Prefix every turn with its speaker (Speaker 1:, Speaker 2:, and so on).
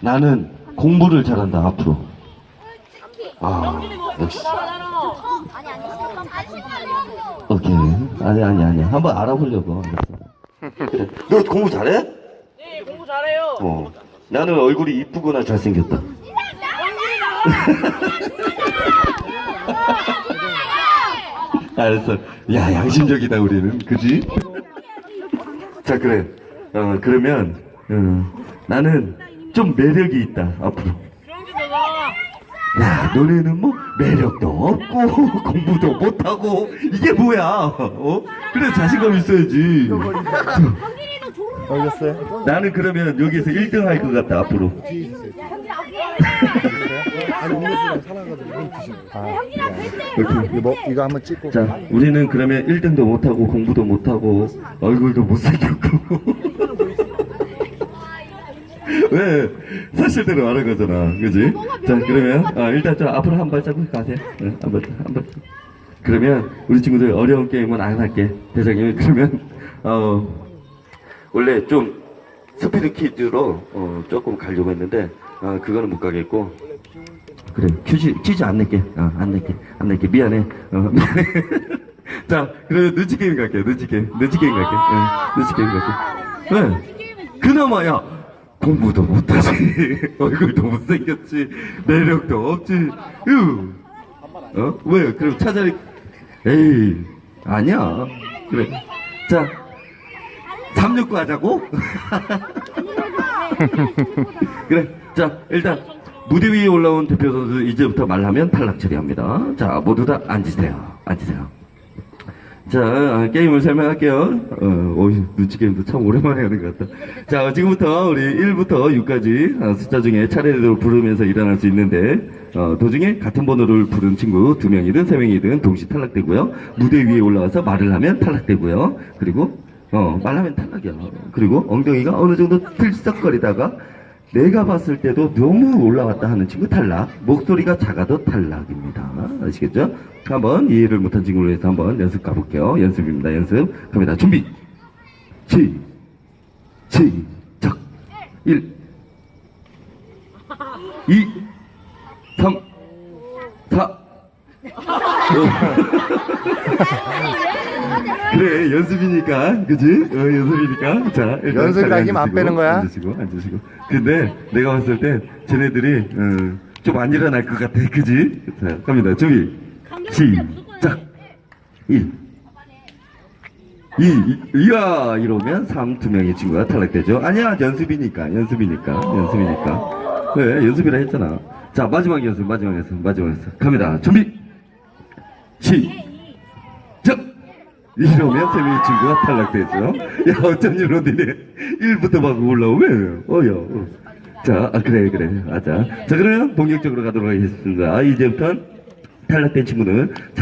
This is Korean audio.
Speaker 1: 나는 공부를 잘한다 앞으로. 아 역시. 오케이. 아니 아니 아니. 한번 알아보려고. 너 공부 잘해?
Speaker 2: 네, 공부 잘해요.
Speaker 1: 어. 나는 얼굴이 이쁘거나 잘생겼다. 알았어. 야 양심적이다 우리는, 그지? 자 그래. 어 그러면 어, 나는 좀 매력이 있다 앞으로. 야, 너네는 뭐 매력도 없고 공부도 못하고 이게 뭐야? 어? 그래 자신감 있어야지.
Speaker 3: 알겠어요?
Speaker 1: 나는 그러면 여기서 1등 할 것 같다 앞으로.
Speaker 3: 아니 음료수랑 사놔가지고 이거 드시는 거. 아,
Speaker 1: 이렇게.
Speaker 3: 이거, 뭐, 이거 한번 찍고.
Speaker 1: 자, 우리는 그러면 1등도 못하고 공부도 못하고 얼굴도 못생겼고. 왜? 사실대로 말한 거잖아. 그지? 자, 그러면, 아, 일단 좀 앞으로 한 발자국 가세요. 응, 한 발자국, 한 발자국. 그러면, 우리 친구들 어려운 게임은 안 할게. 대장님, 그러면, 어, 원래 좀 스피드 퀴즈로, 어, 조금 가려고 했는데, 어, 그거는 못 가겠고. 그래, 퀴즈, 퀴즈 안 낼게. 어, 안 낼게. 안 낼게. 미안해. 어, 미안해. 자, 그래, 눈치 게임 갈게. 눈치 게임. 눈치 게임 갈게. 응, 눈치 게임 갈게. 왜? 그나마, 야, 공부도 못하지. 얼굴도 못생겼지. 매력도 없지. 으. 어? 왜? 그럼 차라리, 에이, 아니야. 그래. 자, 369 하자고? 그래. 자, 일단 무대 위에 올라온 대표 선수 이제부터 말하면 탈락 처리합니다. 자, 모두 다 앉으세요. 앉으세요. 자, 아, 게임을 설명할게요. 어, 오, 눈치 게임도 참 오랜만에 하는 것 같다. 자, 지금부터 우리 1부터 6까지 아, 숫자 중에 차례대로 부르면서 일어날 수 있는데, 어, 도중에 같은 번호를 부른 친구 두 명이든 세 명이든 동시 탈락되고요. 무대 위에 올라와서 말을 하면 탈락되고요. 그리고, 어, 말하면 탈락이야. 그리고 엉덩이가 어느 정도 들썩거리다가 내가 봤을 때도 너무 올라왔다 하는 친구 탈락. 목소리가 작아도 탈락입니다. 아시겠죠? 한번 이해를 못한 친구를 위해서 한번 연습 가볼게요. 연습입니다. 연습. 갑니다. 준비. 시, 시작. 1, 2, 3, 4, 그래 연습이니까. 그지? 어, 연습이니까. 자 일단
Speaker 3: 힘안
Speaker 1: 앉으시고,
Speaker 3: 빼는 거야?
Speaker 1: 앉으시고 앉으시고. 근데 내가 봤을 때 쟤네들이 어, 좀안 일어날 것 같아. 그지? 자 갑니다. 준비 시작. 1 2, 이, 야! 이러면 3두 명의 친구가 탈락되죠. 아니야 연습이니까. 연습이니까. 연습이니까. 왜 연습이라 했잖아. 자 마지막 연습 마지막 연습 마지막 연습. 갑니다. 준비. 시작 이러면 세 명의 친구가 탈락되죠. 야 어쩐 일로 니네. 1부터 막 올라오면 어여 어. 자 아, 그래 그래. 맞아. 자 그러면 본격적으로 가도록 하겠습니다. 아, 이제부터 탈락된 친구는